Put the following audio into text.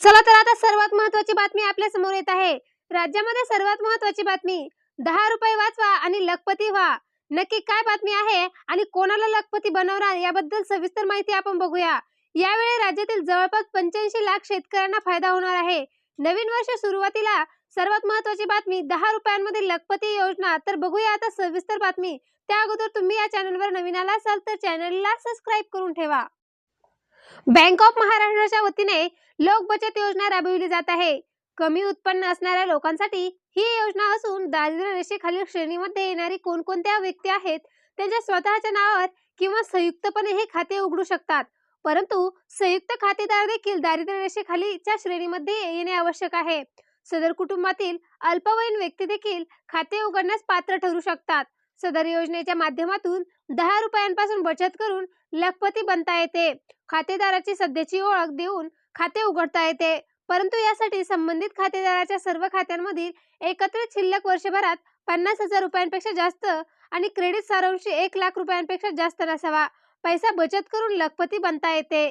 चला तर आता सर्वात महत्वाची बातमी आपल्यासमोर येत आहे. राज्यामध्ये सर्वात महत्वाची बातमी दहा रुपये वाचवा आणि लखपती व्हा. नक्की काय बातमी आहे आणि कोणाला लखपती बनवणार याबद्दल सविस्तर माहिती आपण बघूया. यावेळी राज्यातील जवळपास पंच्याऐंशी लाख शेतकऱ्यांना फायदा होणार आहे. नवीन वर्ष सुरुवातीला सर्वात महत्वाची बातमी दहा रुपयांमध्ये लखपती योजना. तर बघूया आता सविस्तर बातमी. त्या अगोदर तुम्ही या चॅनलवर नवीन आला असाल तर चॅनलला सबस्क्राईब करून ठेवा. बँक ऑफ महाराष्ट्राच्या वतीने लोक बचत योजना राबविली जात आहे. कमी उत्पन्न असणाऱ्या लोकांसाठी ही योजना असून दारिद्र्य रेषेखालील श्रेणीमध्ये येणारी कोणकोणत्या व्यक्ती आहेत त्यांच्या स्वतःच्या नावावर किंवा संयुक्तपणे हे खाते उघडू शकतात. परंतु संयुक्त खातेदार देखील दारिद्र्य रेषेखालीच्या श्रेणीमध्ये येणे आवश्यक आहे. सदर कुटुंबातील अल्पवयीन व्यक्ती देखील खाते उघडण्यास पात्र ठरू शकतात. सदर योजनेच्या माध्यमातून दहा रुपयांपासून बचत करून लखपती बनता येते. खातेदाराची सध्याची ओळख देऊन खाते उघडता येते. परंतु यासाठी संबंधित खातेदाराच्या सर्व खात्यांमधील एकत्रित शिल्लक वर्षभरात पन्नास हजार रुपयांपेक्षा जास्त आणि क्रेडिट सारांश एक लाख रुपयांपेक्षा जास्त नसावा. पैसा बचत करून लखपती बनता येते.